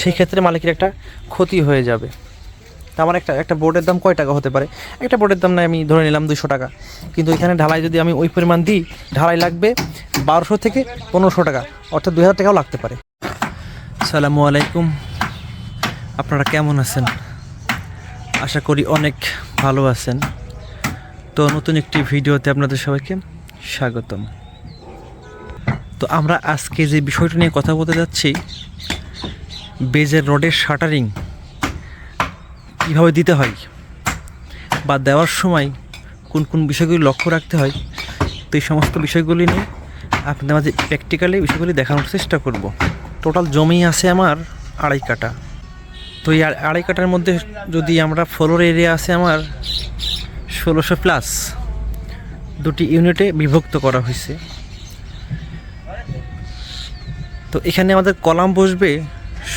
সেই ক্ষেত্রে মালিকের একটা ক্ষতি হয়ে যাবে। তা আমার একটা একটা বোর্ডের দাম কয় টাকা হতে পারে? একটা বোর্ডের দাম না আমি ধরে নিলাম দুশো টাকা। কিন্তু এখানে ঢালাই যদি আমি ওই পরিমাণ দিই, ঢালাই লাগবে বারোশো থেকে পনেরোশো টাকা, অর্থাৎ দুই হাজার টাকাও লাগতে পারে। সালামু আলাইকুম। আপনারা কেমন আছেন? আশা করি অনেক ভালো আছেন। তো নতুন একটি ভিডিওতে আপনাদের সবাইকে স্বাগতম। তো আমরা আজকে যে বিষয়টা নিয়ে কথা বলতে যাচ্ছি বেজের রডের শাটারিং কীভাবে দিতে হয় বা দেওয়ার সময় কোন কোন বিষয়গুলি লক্ষ্য রাখতে হয়, তো এই সমস্ত বিষয়গুলি নিয়ে আপনাদের মাঝে প্র্যাকটিক্যালি বিষয়গুলি দেখানোর চেষ্টা করব। টোটাল জমি আছে আমার আড়াই কাটা তো এই আড়াই কাটার মধ্যে যদি আমরা ফ্লোর এরিয়া আছে আমার ষোলোশো প্লাস দুটি ইউনিটে বিভক্ত করা হয়েছে। তো এখানে আমাদের কলাম বসবে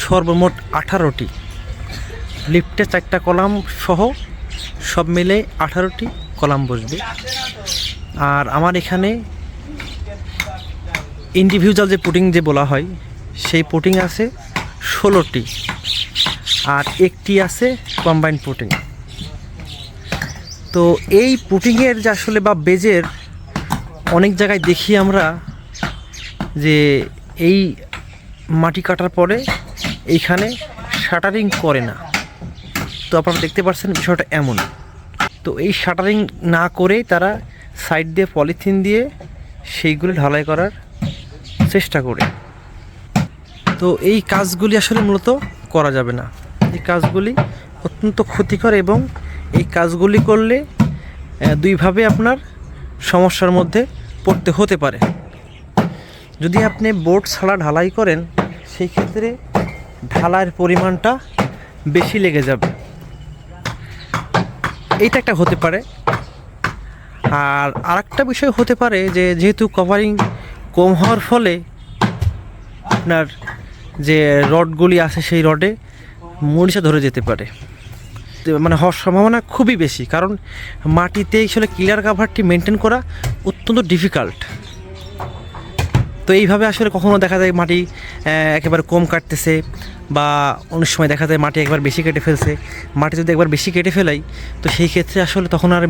সর্বমোট আঠারোটি। লিফটে চারটা কলাম সহ সব মিলে আঠারোটি কলাম বসবে। আর আমার এখানে ইন্ডিভিজুয়াল যে পুটিং যে বলা হয়, সেই পুটিং আছে ষোলোটি আর একটি আছে কম্বাইন পুটিং। তো এই পুটিংয়ের যে আসলে বা বেজের অনেক জায়গায় দেখি আমরা যে এই মাটি কাটার পরে এইখানে শাটারিং করে না। তো আপনারা দেখতে পাচ্ছেন বিষয়টা এমন। তো এই শাটারিং না করেই তারা সাইড দিয়ে পলিথিন দিয়ে সেইগুলি ঢালাই করার চেষ্টা করে। তো এই কাজগুলি আসলে মূলত করা যাবে না। এই কাজগুলি অত্যন্ত ক্ষতিকর এবং এই কাজগুলি করলে দুইভাবে আপনার সমস্যার মধ্যে পড়তে হতে পারে। যদি আপনি বোর্ড ছাড়া ঢালাই করেন, সেই ক্ষেত্রে ঢালাইয়ের পরিমাণটা বেশি লেগে যাবে। এইটা একটা হতে পারে। আর আরেকটা বিষয় হতে পারে যে, যেহেতু কভারিং কম হওয়ার ফলে আপনার যে রডগুলি আছে সেই রডে মরিচা ধরে যেতে পারে। মানে হওয়ার সম্ভাবনা খুবই বেশি। কারণ মাটিতে আসলে ক্লিয়ার কাভারটি মেনটেন করা অত্যন্ত ডিফিকাল্ট তো এইভাবে আসলে কখনো দেখা যায় মাটি একেবারে কম কাটতেছে বা অনেক সময় দেখা যায় মাটি একবার বেশি কেটে ফেলছে। মাটি যদি একবার বেশি কেটে ফেলাই, তো সেই ক্ষেত্রে আসলে তখন আর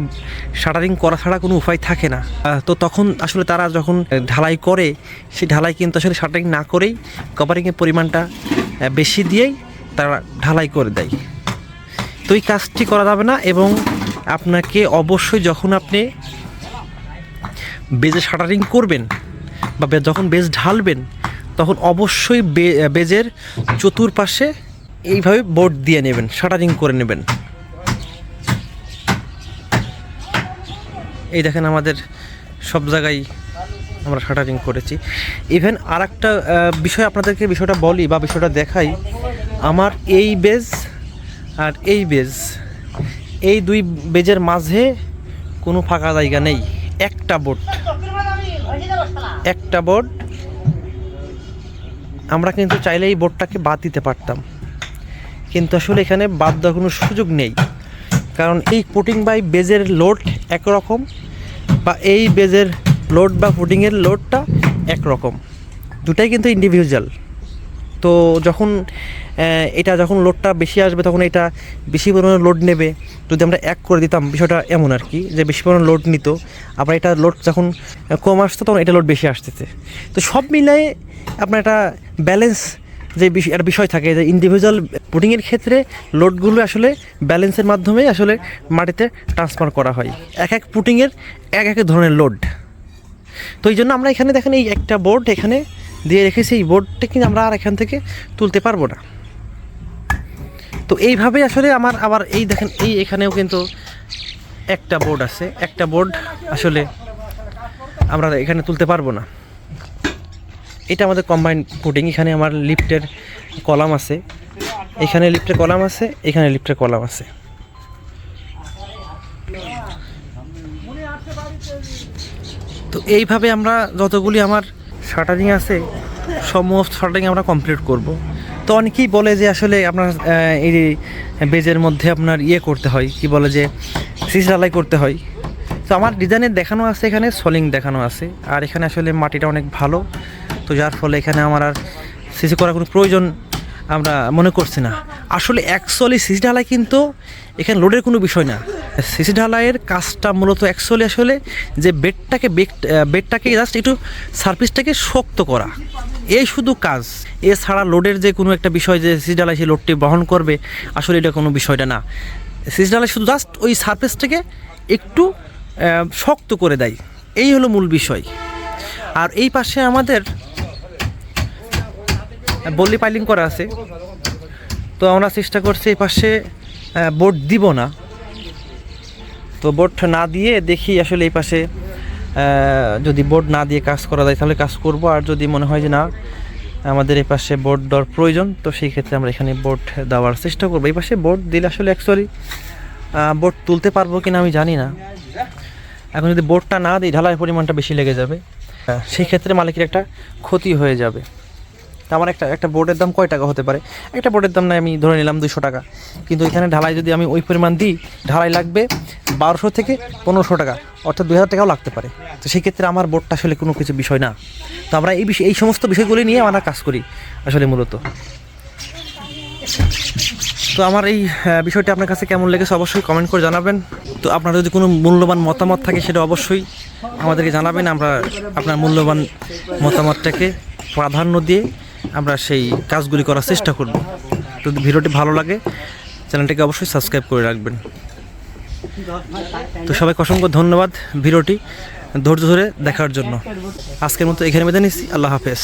শাটারিং করা ছাড়া কোনো উপায় থাকে না। তো তখন আসলে তারা যখন ঢালাই করে, সেই ঢালাই কিন্তু আসলে শাটারিং না করেই কভারিংয়ের পরিমাণটা বেশি দিয়েই তারা ঢালাই করে দেয়। তো এই কাজটি করা যাবে না এবং আপনাকে অবশ্যই যখন আপনি বেজে শাটারিং করবেন বা যখন বেজ ঢালবেন, তখন অবশ্যই বেজের চতুর্পাশে এইভাবে বোর্ড দিয়ে নেবেন, শাটারিং করে নেবেন। এই দেখেন আমাদের সব জায়গায় আমরা শাটারিং করেছি। ইভেন আর একটা বিষয় আপনাদেরকে বিষয়টা বলি বা বিষয়টা দেখাই। আমার এই বেজ আর এই বেজ, এই দুই বেজের মাঝে কোনো ফাঁকা জায়গা নেই, একটা বোর্ড। একটা বোর্ড। আমরা কিন্তু চাইলে এই বোর্ডটাকে বাদ দিতে পারতাম। কিন্তু আসলে এখানে বাদ দেওয়ার কোনো সুযোগ নেই। কারণ এই পুটিং বাই বেজের লোড একরকম বা এই বেজের লোড বা পুটিংয়ের লোডটা একরকম। দুটাই কিন্তু ইন্ডিভিজুয়াল তো যখন এটা যখন লোডটা বেশি আসবে তখন এটা বেশি পরিমাণে লোড নেবে। যদি আমরা এক করে দিতাম, বিষয়টা এমন আর কি, যে বেশি পরিমাণে লোড নিত, আবার এটা লোড যখন কম আসতো তখন এটা লোড বেশি আসতেছে। তো সব মিলাই আপনার একটা ব্যালেন্স যে একটা বিষয় থাকে যে ইন্ডিভিজুয়াল পুটিংয়ের ক্ষেত্রে লোডগুলো আসলে ব্যালেন্সের মাধ্যমেই আসলে মাটিতে ট্রান্সফার করা হয়। এক এক পুটিংয়ের এক এক ধরনের লোড তো এই জন্য আমরা এখানে দেখেন এই একটা বোর্ড এখানে দিয়ে রেখেছি, এই বোর্ডটা কিন্তু আমরা আর এখান থেকে তুলতে পারব না। তো এইভাবে আসলে আমার আবার এই দেখেন, এই এখানেও কিন্তু একটা বোর্ড আছে। একটা বোর্ড আসলে আমরা এখানে তুলতে পারব না। এটা আমাদের কম্বাইন পুটিং এখানে আমার লিফটের কলাম আছে। এখানে লিফটের কলাম আছে, এখানে লিফটের কলাম আছে। তো এইভাবে আমরা যতগুলি আমার শাটারিং আছে, সমস্ত শাটারিং আমরা কমপ্লিট করব। তো অনেকেই বলে যে আসলে আপনার এই বেজের মধ্যে আপনার ইয়ে করতে হয়, কি বলে যে সিস ঢালাই করতে হয়। তো আমার ডিজাইনের দেখানো আছে এখানে, সলিং দেখানো আছে, আর এখানে আসলে মাটিটা অনেক ভালো। তো যার ফলে এখানে আমার আর সিসি করার কোনো প্রয়োজন আমরা মনে করছি না। আসলে অ্যাকচুয়ালি সিসি ঢালাই কিন্তু এখানে লোডের কোনো বিষয় না। সিসি ঢালাইয়ের কাজটা মূলত অ্যাকচুয়ালি আসলে যে বেডটাকে বেড বেডটাকে জাস্ট একটু সার্ভিসটাকে শক্ত করা। এই শুধু কাজ। এছাড়া লোডের যে কোনো একটা বিষয় যে সিসি ঢালাই সেই লোডটি বহন করবে, আসলে এটা কোনো বিষয়টা না। সিসি ঢালাই শুধু জাস্ট ওই সার্ফেসটাকে একটু শক্ত করে দেয়। এই হলো মূল বিষয়। আর এই পাশে আমাদের বল্লি পাইলিং করা আছে। তো আমরা চেষ্টা করছি এই পাশে বোট দিব না। তো বোট না দিয়ে দেখি আসলে এই পাশে যদি বোর্ড না দিয়ে কাজ করা যায় তাহলে কাজ করব। আর যদি মনে হয় যে না, আমাদের এই পাশে বোর্ড দেওয়ার প্রয়োজন, তো সেই ক্ষেত্রে আমরা এখানে বোর্ড দেওয়ার চেষ্টা করব। এই পাশে বোর্ড দিলে আসলে অ্যাকচুয়ালি বোর্ড তুলতে পারব কিনা আমি জানি না। এখন যদি বোর্ডটা না দিই ঢালাই পরিমাণটা বেশি লেগে যাবে। সেই ক্ষেত্রে মালিকের একটা ক্ষতি হয়ে যাবে। তা আমার একটা একটা বোর্ডের দাম কয় টাকা হতে পারে? একটা বোর্ডের দাম না আমি ধরে নিলাম দুশো টাকা। কিন্তু এখানে ঢালাই যদি আমি ওই পরিমাণ দিই, ঢালাই লাগবে বারোশো থেকে পনেরোশো টাকা, অর্থাৎ দুই হাজার টাকাও লাগতে পারে। তো সেই ক্ষেত্রে আমার বোর্ডটা আসলে কোনো কিছু বিষয় না। তো আমরা এই বিষয় এই সমস্ত বিষয়গুলি নিয়ে আমরা কাজ করি, আসলে মূলত। তো আমার এই বিষয়টি আপনার কাছে কেমন লেগেছে অবশ্যই কমেন্ট করে জানাবেন। তো আপনার যদি কোনো মূল্যবান মতামত থাকে সেটা অবশ্যই আমাদেরকে জানাবেন। আমরা আপনার মূল্যবান মতামতটাকে প্রাধান্য দিয়ে আমরা সেই কাজগুলি করার চেষ্টা করব। যদি ভিডিওটি ভালো লাগে, চ্যানেলটিকে অবশ্যই সাবস্ক্রাইব করে রাখবেন। তো সবাইকে অসংখ্য ধন্যবাদ ভিডিওটি ধৈর্য ধরে দেখার জন্য। আজকের মতো এখানে বেঁধে নিচ্ছি। আল্লাহ হাফেজ।